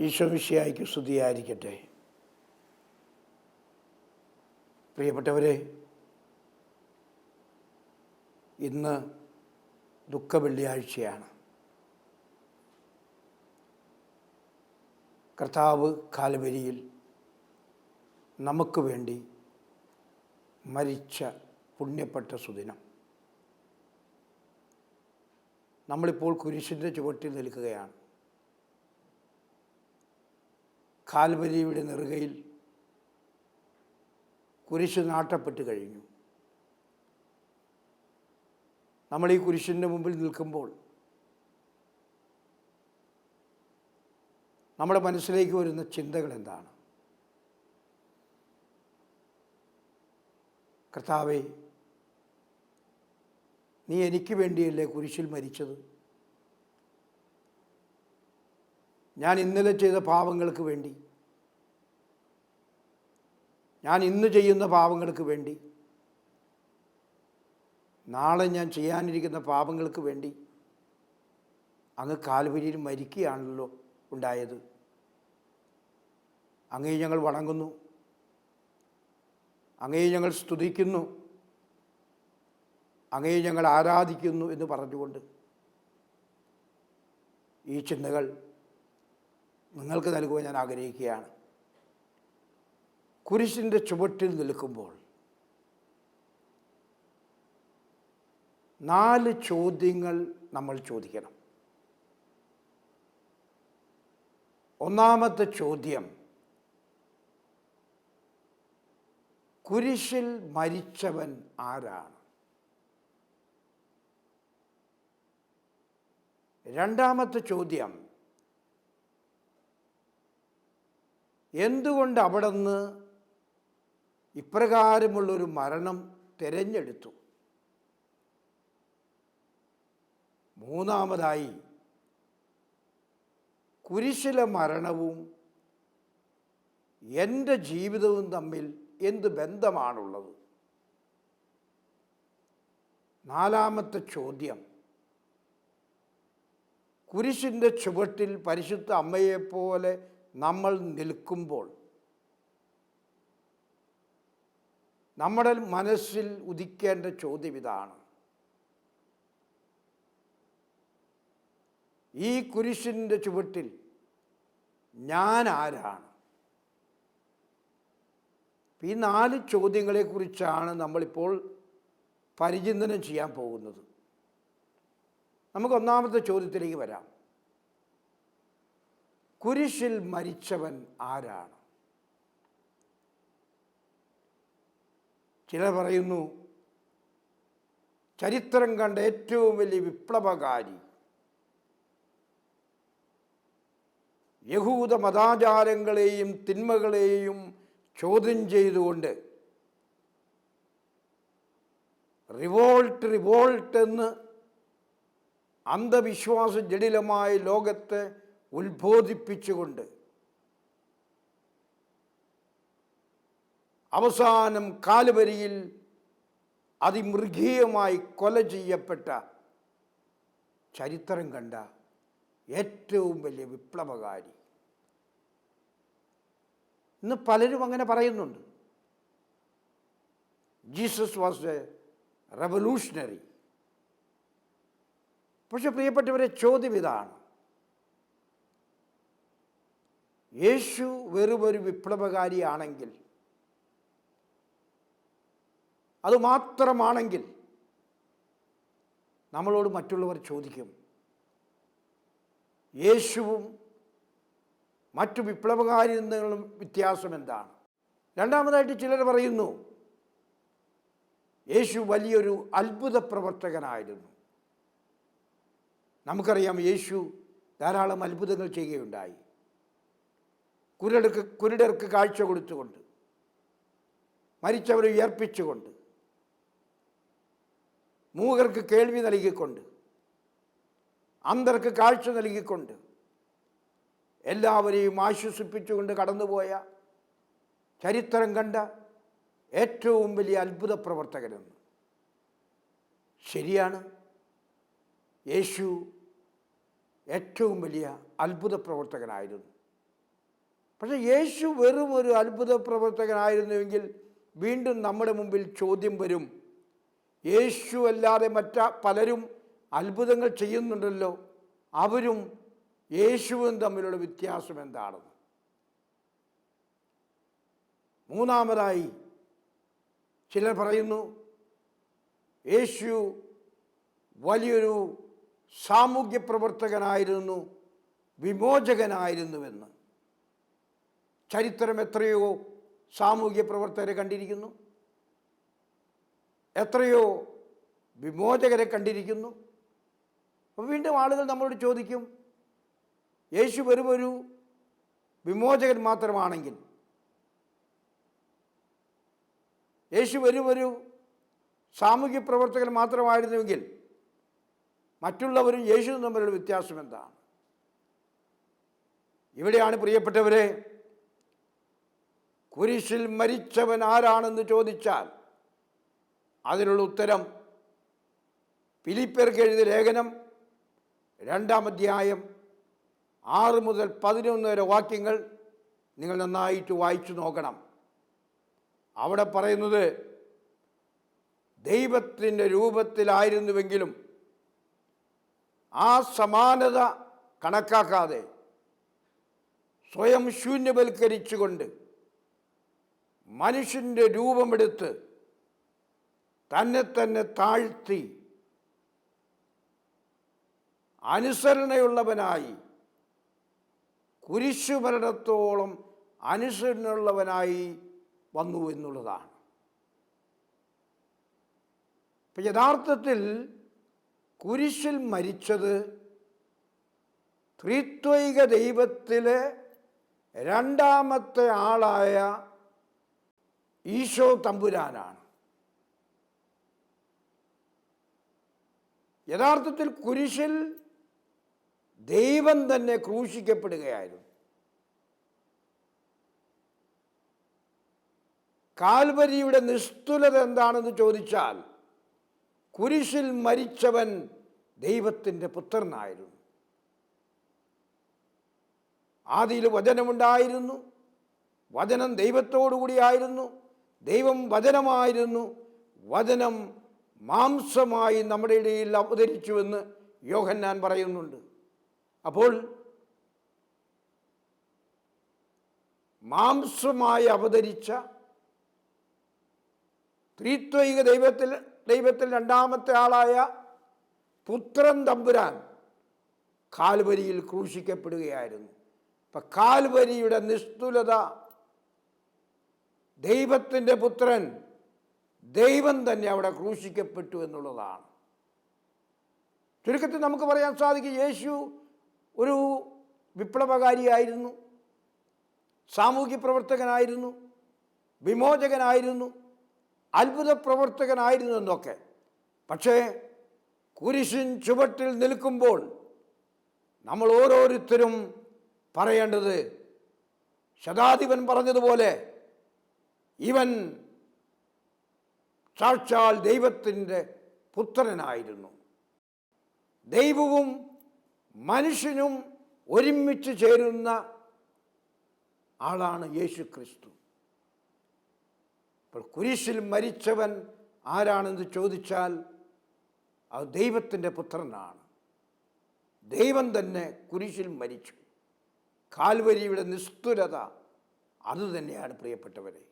ഈശോമിശിയായിക്ക് സ്തുതിയായിരിക്കട്ടെ. പ്രിയപ്പെട്ടവരെ ഇന്ന് ദുഃഖ വെള്ളിയാഴ്ചയാണ് കർത്താവ് കാലവരിയിൽ നമുക്ക് വേണ്ടി മരിച്ച പുണ്യപ്പെട്ട സുദിനം. നമ്മളിപ്പോൾ കുരിശിന്റെ ചുവട്ടിൽ നിൽക്കുകയാണ്. കാൽവരിയുടെ നെറുകയിൽ കുരിശ് നാട്ടപ്പെട്ട് കഴിഞ്ഞു. നമ്മൾ ഈ കുരിശിന്റെ മുമ്പിൽ നിൽക്കുമ്പോൾ നമ്മുടെ മനസ്സിലേക്ക് വരുന്ന ചിന്തകൾ എന്താണ്? കർത്താവെ നീ എനിക്ക് വേണ്ടിയല്ലേ കുരിശിൽ മരിച്ചത്? ഞാൻ ഇന്നലെ ചെയ്ത പാവങ്ങൾക്ക് വേണ്ടി. ഞാൻ ഇന്ന് ചെയ്യുന്ന പാവങ്ങൾക്ക് വേണ്ടി. നാളെ ഞാൻ ചെയ്യാനിരിക്കുന്ന പാപങ്ങൾക്ക് വേണ്ടി അങ്ങ് കാൽവരിയിൽ മരിക്കുകയാണല്ലോ ഉണ്ടായത്. അങ്ങേ ഞങ്ങൾ വണങ്ങുന്നു. അങ്ങേ ഞങ്ങൾ സ്തുതിക്കുന്നു. അങ്ങേ ഞങ്ങൾ ആരാധിക്കുന്നു എന്ന് പറഞ്ഞുകൊണ്ട് ഈ ചിന്തകൾ നിങ്ങൾക്ക് നൽകുവാൻ ഞാൻ ആഗ്രഹിക്കുകയാണ്. കുരിശിന്റെ ചുവട്ടിൽ നിൽക്കുമ്പോൾ നാല് ചോദ്യങ്ങൾ നമ്മൾ ചോദിക്കണം. ഒന്നാമത്തെ ചോദ്യം കുരിശിൽ മരിച്ചവൻ ആരാണ്? രണ്ടാമത്തെ ചോദ്യം എന്തുകൊണ്ട് അവിടെ നിന്ന് ഇപ്രകാരമുള്ളൊരു മരണം തിരഞ്ഞെടുത്തു? മൂന്നാമതായി കുരിശിലെ മരണവും എന്റെ ജീവിതവും തമ്മിൽ എന്ത് ബന്ധമാണുള്ളത്? നാലാമത്തെ ചോദ്യം കുരിശിന്റെ ചുവട്ടിൽ പരിശുദ്ധ അമ്മയെപ്പോലെ നമ്മൾ നിൽക്കുമ്പോൾ നമ്മുടെ മനസ്സിൽ ഉദിക്കേണ്ട ചോദ്യം ഇതാണ്. ഈ കുരിശിന്റെ ചുവട്ടിൽ ഞാൻ ആരാണ്? ഈ നാല് ചോദ്യങ്ങളെക്കുറിച്ചാണ് നമ്മളിപ്പോൾ പരിചിന്തനം ചെയ്യാൻ പോകുന്നത്. നമുക്ക് ഒന്നാമത്തെ ചോദ്യത്തിലേക്ക് വരാം. കുരിശിൽ മരിച്ചവൻ ആരാണ്? ചിലർ പറയുന്നു ചരിത്രം കണ്ട ഏറ്റവും വലിയ വിപ്ലവകാരി യഹൂദ മതാചാരങ്ങളെയും തിന്മകളെയും ചോദ്യം ചെയ്തുകൊണ്ട് റിവോൾട്ട് റിവോൾട്ട് എന്ന് അന്ധവിശ്വാസ ജടിലമായ ലോകത്തെ ഉത്ബോധിപ്പിച്ചുകൊണ്ട് അവസാനം കാലുവരിയിൽ അതിമൃഗീയമായി കൊല ചെയ്യപ്പെട്ട ചരിത്രം കണ്ട ഏറ്റവും വലിയ വിപ്ലവകാരി. ഇന്ന് പലരും അങ്ങനെ പറയുന്നുണ്ട്. Jesus was a revolutionary. പക്ഷെ പ്രിയപ്പെട്ടവരെ ചോദ്യം ഇതാണ്. യേശു വെറുമൊരു വിപ്ലവകാരിയാണെങ്കിൽ അതുമാത്രമാണെങ്കിൽ നമ്മളോട് മറ്റുള്ളവർ ചോദിക്കും യേശുവും മറ്റു വിപ്ലവകാരിൽ വ്യത്യാസം എന്താണ്? രണ്ടാമതായിട്ട് ചിലർ പറയുന്നു യേശു വലിയൊരു അത്ഭുത പ്രവർത്തകനായിരുന്നു. നമുക്കറിയാം യേശു ധാരാളം അത്ഭുതങ്ങൾ ചെയ്യുകയുണ്ടായി. കുരുടർക്ക് കുരുടർക്ക് കാഴ്ച കൊടുത്തുകൊണ്ട് മരിച്ചവരെ ഉയർപ്പിച്ചുകൊണ്ട് മൂകർക്ക് കേൾവി നൽകിക്കൊണ്ട് അന്തർക്ക് കാഴ്ച നൽകിക്കൊണ്ട് എല്ലാവരെയും ആശ്വസിപ്പിച്ചുകൊണ്ട് കടന്നുപോയ ചരിത്രം കണ്ട ഏറ്റവും വലിയ അത്ഭുത പ്രവർത്തകനെന്ന് ശരിയാണ്. യേശു ഏറ്റവും വലിയ അത്ഭുത പ്രവർത്തകനായിരുന്നു. പക്ഷെ യേശു വെറും ഒരു അത്ഭുത പ്രവർത്തകനായിരുന്നുവെങ്കിൽ വീണ്ടും നമ്മുടെ മുമ്പിൽ ചോദ്യം വരും. യേശു അല്ലാതെ മറ്റ പലരും അത്ഭുതങ്ങൾ ചെയ്യുന്നുണ്ടല്ലോ. അവരും യേശുവും തമ്മിലുള്ള വ്യത്യാസം എന്താണെന്ന്. മൂന്നാമതായി ചിലർ പറയുന്നു യേശു വലിയൊരു സാമൂഹ്യ പ്രവർത്തകനായിരുന്നു വിമോചകനായിരുന്നുവെന്ന്. ചരിത്രം എത്രയോ സാമൂഹ്യ പ്രവർത്തകരെ കണ്ടിരിക്കുന്നു. എത്രയോ വിമോചകരെ കണ്ടിരിക്കുന്നു. അപ്പോൾ വീണ്ടും ആളുകൾ നമ്മളോട് ചോദിക്കും യേശു വെറും ഒരു വിമോചകൻ മാത്രമാണെങ്കിൽ? യേശു വരും ഒരു സാമൂഹ്യ പ്രവർത്തകൻ മാത്രമായിരുന്നുവെങ്കിൽ മറ്റുള്ളവരും യേശുവും തമ്മിലുള്ള വ്യത്യാസം എന്താണ്? ഇവിടെയാണ് പ്രിയപ്പെട്ടവരെ കുരിശിൽ മരിച്ചവൻ ആരാണെന്ന് ചോദിച്ചാൽ അതിനുള്ള ഉത്തരം ഫിലിപ്പർക്ക് എഴുതിയ ലേഖനം രണ്ടാം അധ്യായം ആറ് മുതൽ പതിനൊന്ന് വരെ വാക്യങ്ങൾ നിങ്ങൾ നന്നായിട്ട് വായിച്ചു നോക്കണം. അവിടെ പറയുന്നത് ദൈവത്തിന്റെ രൂപത്തിലായിരുന്നുവെങ്കിലും ആ സമാനത കണക്കാക്കാതെ സ്വയം ശൂന്യവൽക്കരിച്ചുകൊണ്ട് മനുഷ്യന്റെ രൂപമെടുത്ത് തന്നെ തന്നെ താഴ്ത്തി അനുസരണയുള്ളവനായി കുരിശുമരണത്തോളം അനുസരണയുള്ളവനായി വന്നു എന്നുള്ളതാണ്. ഇപ്പം യഥാർത്ഥത്തിൽ കുരിശിൽ മരിച്ചത് ത്രിത്വൈക ദൈവത്തിലെ രണ്ടാമത്തെ ആളായ ഈശോ തമ്പുരാനാണ്. യഥാർത്ഥത്തിൽ കുരിശിൽ ദൈവം തന്നെ ക്രൂശിക്കപ്പെടുകയായിരുന്നു. കാൽവരിയുടെ നിസ്തുലത എന്താണെന്ന് ചോദിച്ചാൽ കുരിശിൽ മരിച്ചവൻ ദൈവത്തിന്റെ പുത്രനായിരുന്നു. ആദിയിൽ വചനമുണ്ടായിരുന്നു വചനം ദൈവത്തോടുകൂടിയായിരുന്നു ദൈവം വചനമായിരുന്നു. വചനം മാംസമായി നമ്മുടെ ഇടയിൽ അവതരിച്ചുവെന്ന് യോഹന്നാൻ പറയുന്നുണ്ട്. അപ്പോൾ മാംസമായി അവതരിച്ച ത്രിത്വൈക ദൈവത്തിൽ ദൈവത്തിൽ രണ്ടാമത്തെ ആളായ പുത്രൻ തമ്പുരാൻ കാൽവരിയിൽ ക്രൂശിക്കപ്പെടുകയായിരുന്നു. അപ്പം കാൽവരിയുടെ നിസ്തുലത ദൈവത്തിന്റെ പുത്രൻ ദൈവം തന്നെ അവിടെ ക്രൂശിക്കപ്പെട്ടു എന്നുള്ളതാണ്. ചുരുക്കത്തിൽ നമുക്ക് പറയാൻ സാധിക്കും യേശു ഒരു വിപ്ലവകാരിയായിരുന്നു സാമൂഹ്യ പ്രവർത്തകനായിരുന്നു വിമോചകനായിരുന്നു അത്ഭുത പ്രവർത്തകനായിരുന്നു എന്നൊക്കെ. പക്ഷേ കുരിശിൻ ചുവട്ടിൽ നിൽക്കുമ്പോൾ നമ്മൾ ഓരോരുത്തരും പറയേണ്ടത് ശതാധിപൻ പറഞ്ഞതുപോലെ ഇവൻ സാക്ഷാൽ ദൈവത്തിന്റെ പുത്രനായിരുന്നു. ദൈവവും മനുഷ്യനും ഒരുമിച്ച് ചേരുന്ന ആളാണ് യേശു ക്രിസ്തു അപ്പോൾ കുരിശിൽ മരിച്ചവൻ ആരാണെന്ന് ചോദിച്ചാൽ അത് ദൈവത്തിന്റെ പുത്രനാണ്. ദൈവം തന്നെ കുരിശിൽ മരിച്ചു. കാൽവരിയുടെ നിസ്തുലത അതുതന്നെയാണ് പ്രിയപ്പെട്ടവരെ.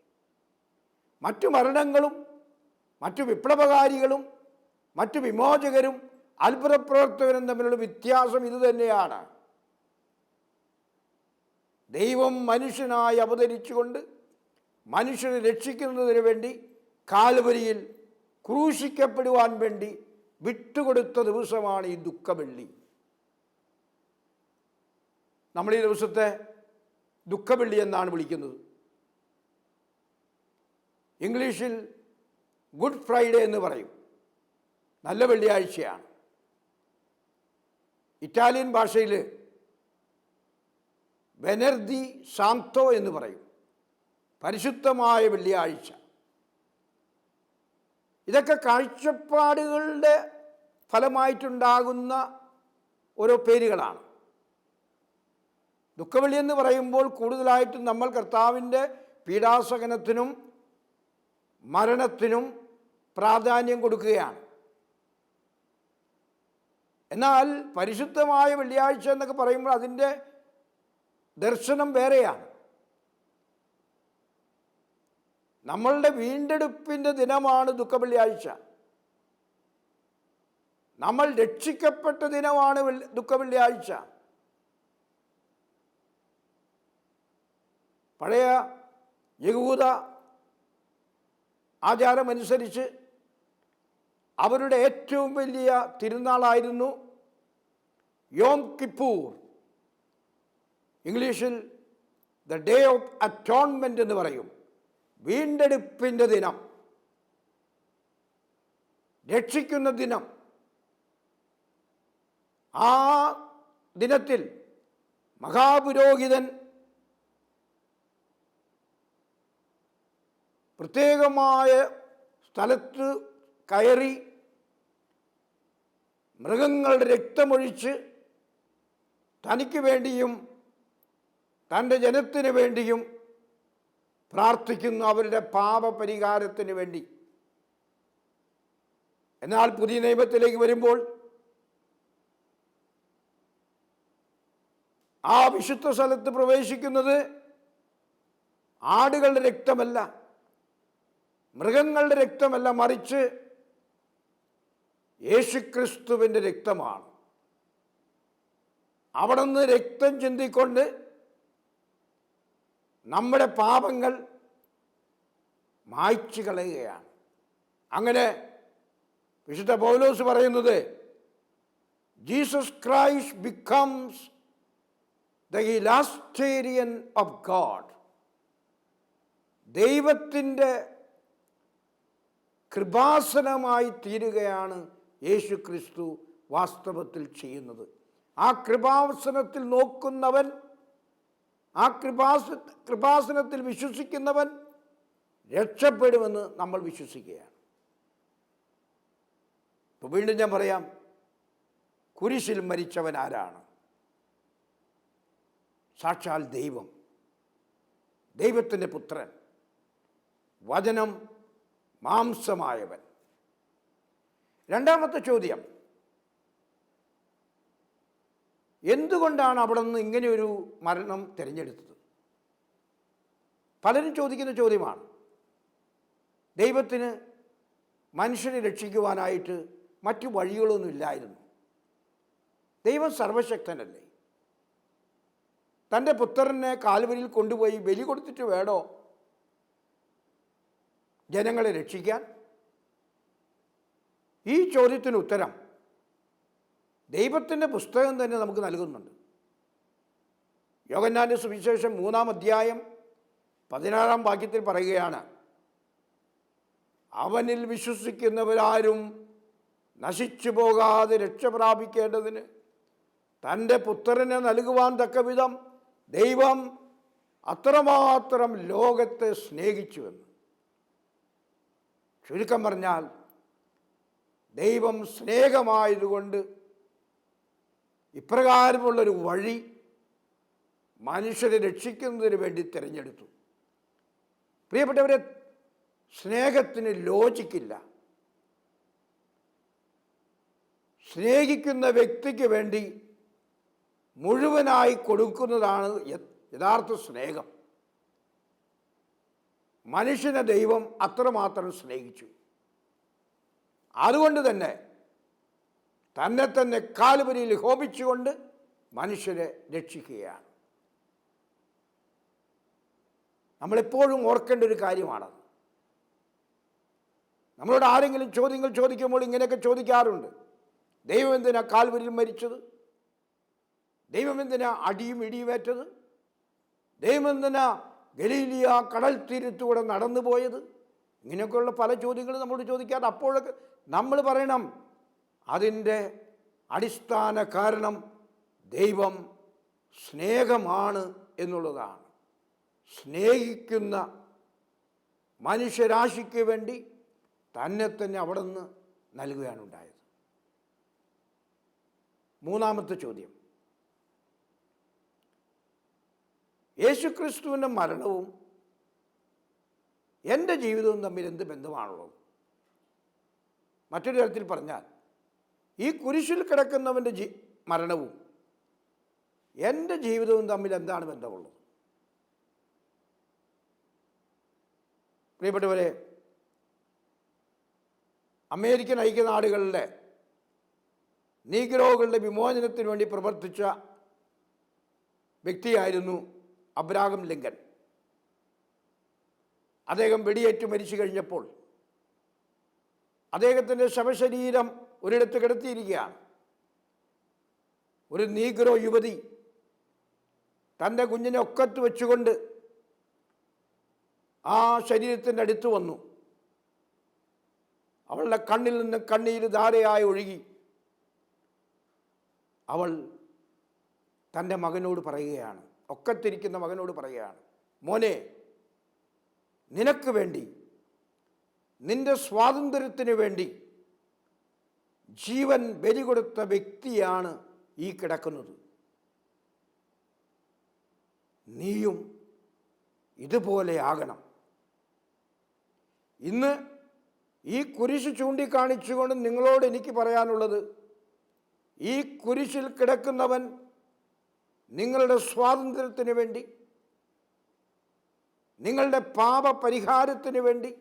മറ്റു മരണങ്ങളും മറ്റു വിപ്ലവകാരികളും മറ്റു വിമോചകരും അത്ഭുത പ്രവർത്തകരും തമ്മിലുള്ള വ്യത്യാസം ഇതുതന്നെയാണ് ദൈവം മനുഷ്യനായി അവതരിച്ചുകൊണ്ട് മനുഷ്യനെ രക്ഷിക്കുന്നതിന് വേണ്ടി കാൽവരിയിൽ ക്രൂശിക്കപ്പെടുവാൻ വേണ്ടി വിട്ടുകൊടുത്ത ദിവസമാണ് ഈ ദുഃഖവെള്ളി. നമ്മൾ ഈ ദിവസത്തെ ദുഃഖവെള്ളി എന്നാണ് വിളിക്കുന്നത്. ഇംഗ്ലീഷിൽ ഗുഡ് ഫ്രൈഡേ എന്ന് പറയും. നല്ല വെള്ളിയാഴ്ചയാണ്. ഇറ്റാലിയൻ ഭാഷയിൽ വെനർദി സാന്തോ എന്ന് പറയും. പരിശുദ്ധമായ വെള്ളിയാഴ്ച. ഇതൊക്കെ കാഴ്ചപ്പാടുകളുടെ ഫലമായിട്ടുണ്ടാകുന്ന ഓരോ പേരുകളാണ്. ദുഃഖവെള്ളി എന്ന് പറയുമ്പോൾ കൂടുതലായിട്ടും നമ്മൾ കർത്താവിന്റെ പീഡാസകനത്തിനും മരണത്തിനും പ്രാധാന്യം കൊടുക്കുകയാണ്. എന്നാൽ പരിശുദ്ധമായ വെള്ളിയാഴ്ച എന്നൊക്കെ പറയുമ്പോൾ അതിന്റെ ദർശനം വേറെയാണ്. നമ്മളുടെ വീണ്ടെടുപ്പിന്റെ ദിനമാണ് ദുഃഖവെള്ളിയാഴ്ച. നമ്മൾ രക്ഷിക്കപ്പെട്ട ദിനമാണ് ദുഃഖ ദുഃഖവെള്ളിയാഴ്ച. പഴയ യഹൂദ ആചാരമനുസരിച്ച് അവരുടെ ഏറ്റവും വലിയ തിരുനാളായിരുന്നു യോം കിപ്പൂർ. ഇംഗ്ലീഷിൽ ദ ഡേ ഓഫ് അറ്റോൺമെന്റ് എന്ന് പറയും. വീണ്ടെടുപ്പിന്റെ ദിനം. രക്ഷിക്കുന്ന ദിനം. ആ ദിനത്തിൽ മഹാപുരോഹിതൻ പ്രത്യേകമായ സ്ഥലത്ത് കയറി മൃഗങ്ങളുടെ രക്തമൊഴിച്ച് തനിക്ക് വേണ്ടിയും തന്റെ ജനത്തിന് വേണ്ടിയും പ്രാർത്ഥിക്കുന്നു അവരുടെ പാപപരിഹാരത്തിന് വേണ്ടി. എന്നാൽ പുതിയ നിയമത്തിലേക്ക് വരുമ്പോൾ ആ വിശുദ്ധ സ്ഥലത്ത് പ്രവേശിക്കുന്നത് ആടുകളുടെ രക്തമല്ല. മൃഗങ്ങളുടെ രക്തമല്ല മറിച്ച് യേശുക്രിസ്തുവിന്റെ രക്തമാണ്. അവിടെ നിന്ന് രക്തം ചിന്തിക്കൊണ്ട് നമ്മുടെ പാപങ്ങൾ മായ്ച്ചു കളയുകയാണ്. അങ്ങനെ വിശുദ്ധ പൗലോസ് പറയുന്നത് Jesus Christ becomes the hilasterion of God. ദൈവത്തിന്റെ കൃപാസനമായി തീരുകയാണ് യേശു ക്രിസ്തു വാസ്തവത്തിൽ ചെയ്യുന്നത്. ആ കൃപാസനത്തിൽ നോക്കുന്നവൻ ആ കൃപാസ കൃപാസനത്തിൽ വിശ്വസിക്കുന്നവൻ രക്ഷപ്പെടുമെന്ന് നമ്മൾ വിശ്വസിക്കുകയാണ്. ഇപ്പോൾ വീണ്ടും ഞാൻ പറയാം കുരിശിൽ മരിച്ചവൻ ആരാണ്? സാക്ഷാൽ ദൈവം ദൈവത്തിന്റെ പുത്രൻ. വചനം മാംസമായവൻ. രണ്ടാമത്തെ ചോദ്യം. എന്തുകൊണ്ടാണ് അവിടെ നിന്ന് ഇങ്ങനെയൊരു മരണം തിരഞ്ഞെടുത്തത്? പലരും ചോദിക്കുന്ന ചോദ്യമാണ്. ദൈവത്തിന് മനുഷ്യനെ രക്ഷിക്കുവാനായിട്ട് മറ്റു വഴികളൊന്നും ഇല്ലായിരുന്നു. ദൈവം സർവശക്തനല്ലേ? തന്റെ പുത്രനെ കാൽവരിയിൽ കൊണ്ടുപോയി ബലി കൊടുത്തിട്ട് വേണോ? ജനങ്ങളെ രക്ഷിക്കാൻ. ഈ ചോദ്യത്തിന് ഉത്തരം ദൈവത്തിന്റെ പുസ്തകം തന്നെ നമുക്ക് നൽകുന്നുണ്ട്. യോഗന്നാന്റെ സുവിശേഷം മൂന്നാം അധ്യായം പതിനാറാം വാക്യത്തിൽ പറയുകയാണ് അവനിൽ വിശ്വസിക്കുന്നവരാരും നശിച്ചു പോകാതെ രക്ഷ പ്രാപിക്കേണ്ടതിന് തന്റെ പുത്രനെ നൽകുവാൻ തക്കവിധം ദൈവം അത്രമാത്രം ലോകത്തെ സ്നേഹിച്ചുവെന്ന്. ചുരുക്കം പറഞ്ഞാൽ ദൈവം സ്നേഹമായതുകൊണ്ട് ഇപ്രകാരമുള്ളൊരു വഴി മനുഷ്യരെ രക്ഷിക്കുന്നതിന് വേണ്ടി തിരഞ്ഞെടുത്തു. പ്രിയപ്പെട്ടവരെ സ്നേഹത്തിന് ലോജിക്കില്ല. സ്നേഹിക്കുന്ന വ്യക്തിക്ക് വേണ്ടി മുഴുവനായി കൊടുക്കുന്നതാണ് യഥാർത്ഥ സ്നേഹം. മനുഷ്യനെ ദൈവം അത്രമാത്രം സ്നേഹിച്ചു. അതുകൊണ്ട് തന്നെ തന്നെ തന്നെ കാലുപരിയിൽ ഹോപിച്ചുകൊണ്ട് മനുഷ്യരെ രക്ഷിക്കുകയാണ്. നമ്മളെപ്പോഴും ഓർക്കേണ്ട ഒരു കാര്യമാണ് നമ്മളോട് ആരെങ്കിലും ചോദ്യങ്ങൾ ചോദിക്കുമ്പോൾ ഇങ്ങനെയൊക്കെ ചോദിക്കാറുണ്ട്. ദൈവം എന്തിനാ കാൽവരിൽ മരിച്ചത്? ദൈവം എന്തിനാ അടിയും ഇടിയുമേറ്റത് ദൈവം എന്തിനാ ഗലീലിയ കടൽ തീരത്തൂടെ നടന്നു പോയത്. ഇങ്ങനെയൊക്കെയുള്ള പല ചോദ്യങ്ങളും നമ്മൾ ചോദിക്കാതെ അപ്പോഴൊക്കെ നമ്മൾ പറയണം അതിന്റെ അടിസ്ഥാന കാരണം ദൈവം സ്നേഹമാണ് എന്നുള്ളതാണ്. സ്നേഹിക്കുന്ന മനുഷ്യരാശിക്ക് വേണ്ടി തന്നെ തന്നെ അവിടെ നിന്ന് നൽകുകയാണ് ഉണ്ടായത്. മൂന്നാമത്തെ ചോദ്യം. യേശുക്രിസ്തുവിന്റെ മരണവും എന്റെ ജീവിതവും തമ്മിൽ എന്ത് ബന്ധമാണുള്ളത്? മറ്റൊരു തരത്തിൽ പറഞ്ഞാൽ ഈ കുരിശിൽ കിടക്കുന്നവന്റെ ജീ മരണവും എന്റെ ജീവിതവും തമ്മിൽ എന്താണ് ബന്ധമുള്ളത്? പ്രിയപ്പെട്ടവരെ അമേരിക്കൻ ഐക്യനാടുകളിലെ നീഗ്രോകളുടെ വിമോചനത്തിന് വേണ്ടി പ്രവർത്തിച്ച വ്യക്തിയായിരുന്നു അബ്രാഹം ലിങ്കൻ. അദ്ദേഹം വെടിയേറ്റ് മരിച്ചു കഴിഞ്ഞപ്പോൾ അദ്ദേഹത്തിന്റെ ശവശരീരം ഒരിടത്ത് കിടത്തിയിരിക്കുകയാണ്. ഒരു നീഗ്രോ യുവതി തന്റെ കുഞ്ഞിനെ ഒക്കത്ത് വെച്ചുകൊണ്ട് ആ ശരീരത്തിന്റെ അടുത്ത് വന്നു. അവളുടെ കണ്ണിൽ നിന്ന് കണ്ണീര് ധാരയായി ഒഴുകി. അവൾ തന്റെ മകനോട് പറയുകയാണ് ഒക്കത്തിരിക്കുന്ന മകനോട് പറയുകയാണ് മോനെ നിനക്ക് വേണ്ടി നിന്റെ സ്വാതന്ത്ര്യത്തിന് വേണ്ടി ജീവൻ ബലി കൊടുത്ത വ്യക്തിയാണ് ഈ കിടക്കുന്നത്. നീയും ഇതുപോലെ ആകണം. ഇന്ന് ഈ കുരിശ് ചൂണ്ടിക്കാണിച്ചുകൊണ്ട് നിങ്ങളോട് എനിക്ക് പറയാനുള്ളത് ഈ കുരിശിൽ കിടക്കുന്നവൻ നിങ്ങളുടെ സ്വാതന്ത്ര്യത്തിന് വേണ്ടി നിങ്ങളുടെ പാപപരിഹാരത്തിന് വേണ്ടി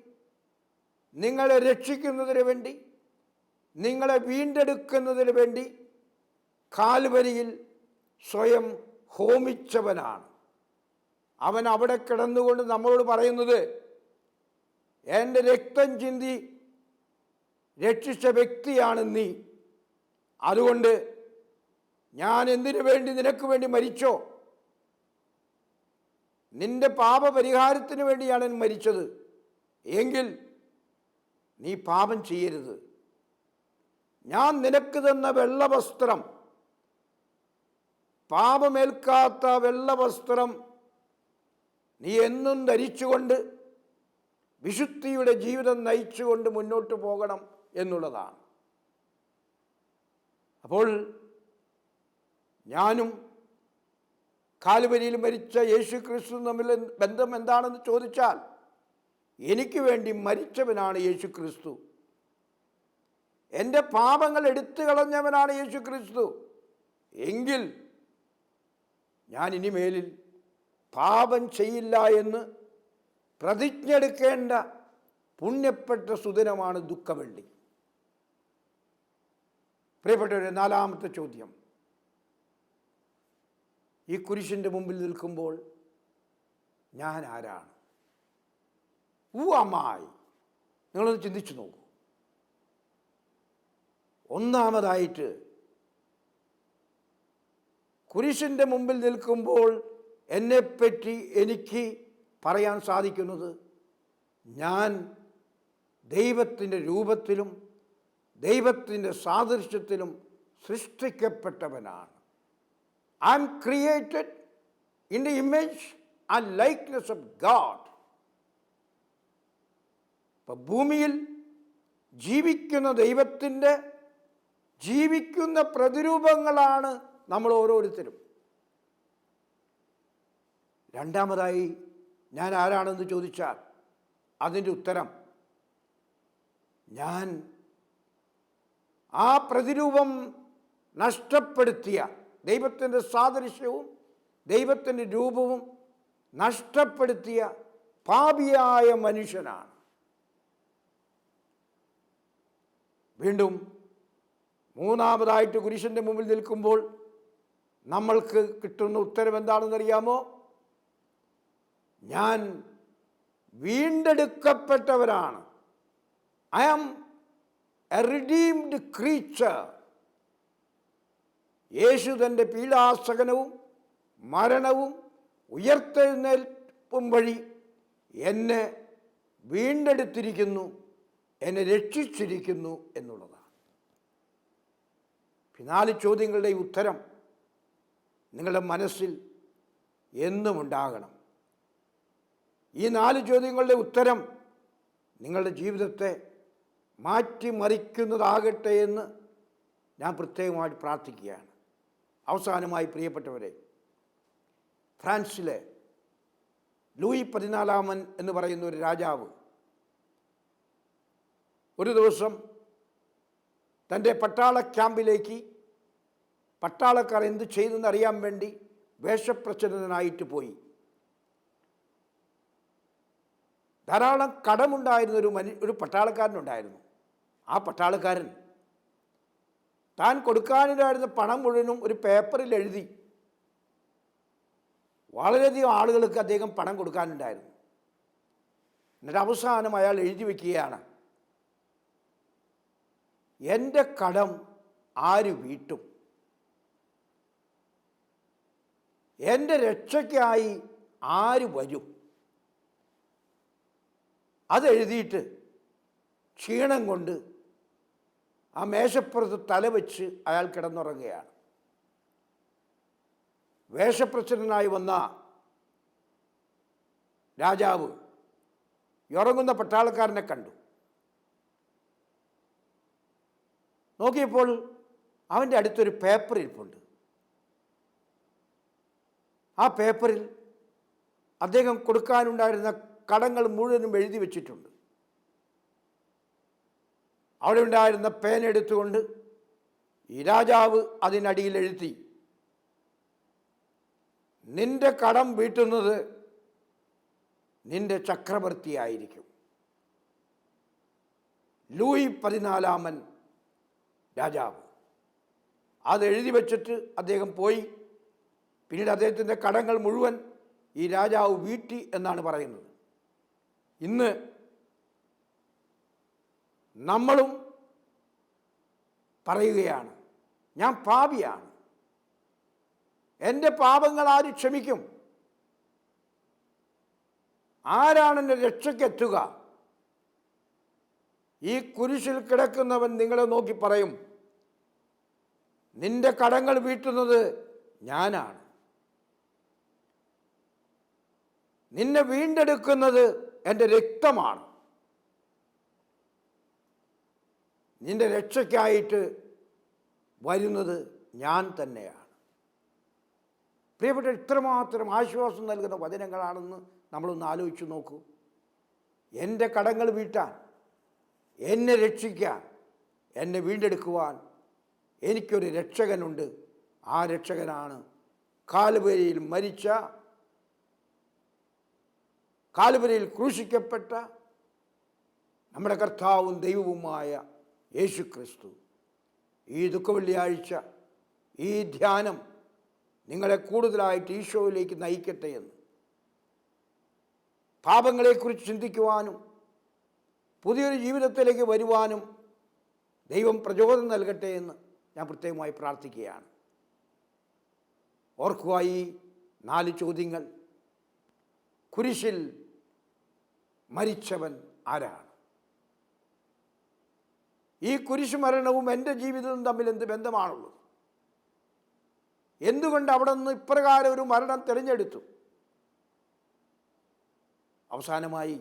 നിങ്ങളെ രക്ഷിക്കുന്നതിന് വേണ്ടി നിങ്ങളെ വീണ്ടെടുക്കുന്നതിന് വേണ്ടി കാൽവരിയിൽ സ്വയം ഹോമിച്ചവനാണ്. അവൻ അവിടെ കിടന്നുകൊണ്ട് നമ്മളോട് പറയുന്നത് എന്റെ രക്തം ചിന്തി രക്ഷിച്ച വ്യക്തിയാണ് നീ. അതുകൊണ്ട് ഞാൻ എന്തിനു വേണ്ടി നിനക്ക് വേണ്ടി മരിച്ചോ? നിന്റെ പാപപരിഹാരത്തിന് വേണ്ടിയാണ് ഞാൻ മരിച്ചത്. എങ്കിൽ നീ പാപം ചെയ്യരുത്. ഞാൻ നിനക്ക് തന്ന വെള്ളവസ്ത്രം പാപമേൽക്കാത്ത വെള്ളവസ്ത്രം നീ എന്നും ധരിച്ചുകൊണ്ട് വിശുദ്ധിയുടെ ജീവിതം നയിച്ചുകൊണ്ട് മുന്നോട്ട് പോകണം എന്നുള്ളതാണ്. അപ്പോൾ ഞാനും കാലുവരിയിൽ മരിച്ച യേശു ക്രിസ്തു തമ്മിൽ ബന്ധം എന്താണെന്ന് ചോദിച്ചാൽ എനിക്ക് വേണ്ടി മരിച്ചവനാണ് യേശു ക്രിസ്തു എന്റെ പാപങ്ങൾ എടുത്തു കളഞ്ഞവനാണ് യേശു ക്രിസ്തു എങ്കിൽ ഞാൻ ഇനിമേലിൽ പാപം ചെയ്യില്ല എന്ന് പ്രതിജ്ഞ എടുക്കേണ്ട പുണ്യപ്പെട്ട സുദിനമാണ് ദുഃഖവെള്ളി. പ്രിയപ്പെട്ടവരെ നാലാമത്തെ ചോദ്യം. ഈ കുരിശിന്റെ മുമ്പിൽ നിൽക്കുമ്പോൾ ഞാൻ ആരാണ്? ഊവാമായി നിങ്ങളൊന്ന് ചിന്തിച്ചു നോക്കൂ. ഒന്നാമതായിട്ട് കുരിശിന്റെ മുമ്പിൽ നിൽക്കുമ്പോൾ എന്നെപ്പറ്റി എനിക്ക് പറയാൻ സാധിക്കുന്നത് ഞാൻ ദൈവത്തിന്റെ രൂപത്തിലും ദൈവത്തിന്റെ സാദൃശ്യത്തിലും സൃഷ്ടിക്കപ്പെട്ടവനാണ്. I am created in the image ആ ലൈക്ക്നെസ് ഓഫ് ഗാഡ് ഇപ്പം ഭൂമിയിൽ ജീവിക്കുന്ന ദൈവത്തിന്റെ ജീവിക്കുന്ന പ്രതിരൂപങ്ങളാണ് നമ്മൾ ഓരോരുത്തരും. രണ്ടാമതായി ഞാൻ ആരാണെന്ന് ചോദിച്ചാൽ അതിന്റെ ഉത്തരം ഞാൻ ആ പ്രതിരൂപം നഷ്ടപ്പെടുത്തിയ ദൈവത്തിന്റെ സാദൃശ്യവും ദൈവത്തിന്റെ രൂപവും നഷ്ടപ്പെടുത്തിയ പാപിയായ മനുഷ്യനാണ്. വീണ്ടും മൂന്നാമതായിട്ട് കുരിശന്റെ മുമ്പിൽ നിൽക്കുമ്പോൾ നമ്മൾക്ക് കിട്ടുന്ന ഉത്തരം എന്താണെന്നറിയാമോ? ഞാൻ വീണ്ടെടുക്കപ്പെട്ടവരാണ്. I am a redeemed creature യേശു തന്റെ പീഡാസകനവും മരണവും ഉയർത്തെഴുന്നേൽപ്പും വഴി എന്നെ വീണ്ടെടുത്തിരിക്കുന്നു എന്നെ രക്ഷിച്ചിരിക്കുന്നു എന്നുള്ളതാണ്. നാല് ചോദ്യങ്ങളുടെ ഉത്തരം നിങ്ങളുടെ മനസ്സിൽ എന്നുമുണ്ടാകണം. ഈ നാല് ചോദ്യങ്ങളുടെ ഉത്തരം നിങ്ങളുടെ ജീവിതത്തെ മാറ്റിമറിക്കുന്നതാകട്ടെ എന്ന് ഞാൻ പ്രത്യേകമായിട്ട് പ്രാർത്ഥിക്കുകയാണ്. അവസാനമായി പ്രിയപ്പെട്ടവരെ ഫ്രാൻസിലെ ലൂയി പതിനാലാമൻ എന്ന് പറയുന്ന ഒരു രാജാവ് ഒരു ദിവസം തന്റെ പട്ടാള ക്യാമ്പിലേക്ക് പട്ടാളക്കാർ എന്ത് ചെയ്തെന്ന് അറിയാൻ വേണ്ടി വേഷപ്രച്ഛന്നനായിട്ട് പോയി. ധാരാളം കടമുണ്ടായിരുന്ന ഒരു മനു ഒരു പട്ടാളക്കാരനുണ്ടായിരുന്നു. ആ പട്ടാളക്കാരൻ താൻ കൊടുക്കാനിടായിരുന്ന പണം മുഴുവനും ഒരു പേപ്പറിൽ എഴുതി. വളരെയധികം ആളുകൾക്ക് അദ്ദേഹം പണം കൊടുക്കാനുണ്ടായിരുന്നു. എന്നിട്ട് അവസാനം അയാൾ എഴുതി വയ്ക്കുകയാണ് എന്റെ കടം ആര് വീട്ടും? എന്റെ രക്ഷയ്ക്കായി ആര് വരും? അതെഴുതിയിട്ട് ക്ഷീണം കൊണ്ട് ആ മേശപ്പുറത്ത് തലവെച്ച് അയാൾ കിടന്നുറങ്ങുകയാണ്. വേഷപ്രച്ഛന്നനായി വന്ന രാജാവ് ഉറങ്ങുന്ന പട്ടാളക്കാരനെ കണ്ടു. നോക്കിയപ്പോൾ അവന്റെ അടുത്തൊരു പേപ്പർ ഇരിപ്പുണ്ട്. ആ പേപ്പറിൽ അദ്ദേഹം കൊടുക്കാനുണ്ടായിരുന്ന കടങ്ങൾ മുഴുവനും എഴുതി വച്ചിട്ടുണ്ട്. അവിടെ ഉണ്ടായിരുന്ന പേന എടുത്തുകൊണ്ട് ഈ രാജാവ് അതിനടിയിൽ എഴുത്തി നിന്റെ കടം വീട്ടുന്നത് നിന്റെ ചക്രവർത്തിയായിരിക്കും. ലൂയി പതിനാലാമൻ രാജാവ്. അത് എഴുതി വച്ചിട്ട് അദ്ദേഹം പോയി. പിന്നീട് അദ്ദേഹത്തിന്റെ കടങ്ങൾ മുഴുവൻ ഈ രാജാവ് വീട്ടി എന്നാണ് പറയുന്നത്. ഇന്ന് നമ്മളും പറയുകയാണ്. ഞാൻ പാപിയാണ്. എന്റെ പാപങ്ങൾ ആര് ക്ഷമിക്കും? ആരാണ് എന്റെ രക്ഷയ്ക്കെത്തുക ഈ കുരിശിൽ കിടക്കുന്നവൻ നിങ്ങളെ നോക്കി പറയും നിന്റെ കടങ്ങൾ വീട്ടുന്നത് ഞാനാണ്. നിന്നെ വീണ്ടെടുക്കുന്നത് എന്റെ രക്തമാണ്. നിന്റെ രക്ഷയ്ക്കായിട്ട് വരുന്നത് ഞാൻ തന്നെയാണ്. പ്രിയപ്പെട്ട ഇത്രമാത്രം ആശ്വാസം നൽകുന്ന വചനങ്ങളാണെന്ന് നമ്മളൊന്ന് ആലോചിച്ച് നോക്കൂ. എന്റെ കടങ്ങൾ വീട്ടാൻ എന്നെ രക്ഷിക്കാൻ എന്നെ വീണ്ടെടുക്കുവാൻ എനിക്കൊരു രക്ഷകനുണ്ട്. ആ രക്ഷകനാണ് കാലുപരിയിൽ മരിച്ച കാലുപരിയിൽ ക്രൂശിക്കപ്പെട്ട നമ്മുടെ കർത്താവും ദൈവവുമായ യേശു ക്രിസ്തു ഈ ദുഃഖവെള്ളിയാഴ്ച ഈ ധ്യാനം നിങ്ങളെ കൂടുതലായിട്ട് ഈശോയിലേക്ക് നയിക്കട്ടെ എന്ന്. പാപങ്ങളെക്കുറിച്ച് ചിന്തിക്കുവാനും പുതിയൊരു ജീവിതത്തിലേക്ക് വരുവാനും ദൈവം പ്രചോദനം നൽകട്ടെ എന്ന് ഞാൻ പ്രത്യേകമായി പ്രാർത്ഥിക്കുകയാണ്. ഓർക്കുക ഈ നാല് ചോദ്യങ്ങൾ. കുരിശിൽ മരിച്ചവൻ ആരാണ്? ഈ കുരിശുമരണവും എന്റെ ജീവിതവും തമ്മിൽ എന്ത് ബന്ധമാണുള്ളത്? എന്തുകൊണ്ട് അവിടെ നിന്ന് ഇപ്രകാരം ഒരു മരണം തിരഞ്ഞെടുത്തു അവസാനമായി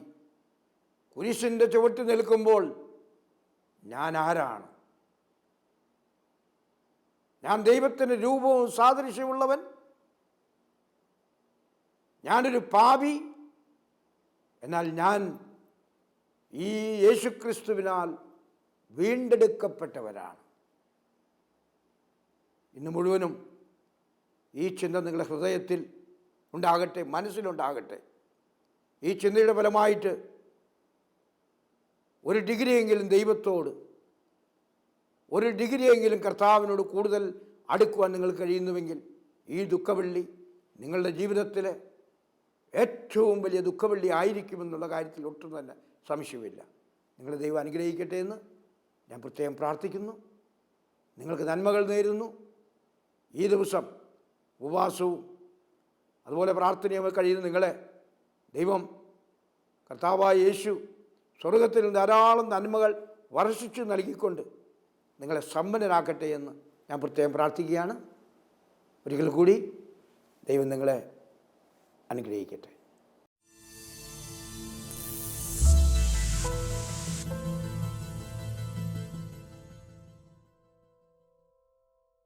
കുരിശിന്റെ ചുവട്ട് നിൽക്കുമ്പോൾ ഞാൻ ആരാണ്? ഞാൻ ദൈവത്തിന് രൂപവും സാദൃശ്യമുള്ളവൻ ഞാനൊരു പാപി? എന്നാൽ ഞാൻ ഈ യേശുക്രിസ്തുവിനാൽ വീണ്ടെടുക്കപ്പെട്ടവരാണ്. ഇന്ന് മുഴുവനും ഈ ചിന്ത നിങ്ങളുടെ ഹൃദയത്തിൽ ഉണ്ടാകട്ടെ മനസ്സിലുണ്ടാകട്ടെ. ഈ ചിന്തയുടെ ഫലമായിട്ട് ഒരു ഡിഗ്രിയെങ്കിലും ദൈവത്തോട് ഒരു ഡിഗ്രിയെങ്കിലും കർത്താവിനോട് കൂടുതൽ അടുക്കുവാൻ നിങ്ങൾ കഴിയുന്നുവെങ്കിൽ ഈ ദുഃഖവെള്ളി നിങ്ങളുടെ ജീവിതത്തിലെ ഏറ്റവും വലിയ ദുഃഖവെള്ളി ആയിരിക്കുമെന്നുള്ള കാര്യത്തിൽ ഒട്ടും തന്നെ സംശയമില്ല. നിങ്ങളെ ദൈവം അനുഗ്രഹിക്കട്ടെ എന്ന് ഞാൻ പ്രത്യേകം പ്രാർത്ഥിക്കുന്നു. നിങ്ങൾക്ക് നന്മകൾ നേരുന്നു. ഈ ദിവസം ഉപവാസവും അതുപോലെ പ്രാർത്ഥനയും കഴിയുന്ന നിങ്ങളെ ദൈവം കർത്താവായ യേശു സ്വർഗത്തിൽ ധാരാളം നന്മകൾ വർഷിച്ചു നൽകിക്കൊണ്ട് നിങ്ങളെ സമ്പന്നരാക്കട്ടെ എന്ന് ഞാൻ പ്രത്യേകം പ്രാർത്ഥിക്കുകയാണ്. ഒരിക്കൽ കൂടി ദൈവം നിങ്ങളെ അനുഗ്രഹിക്കട്ടെ.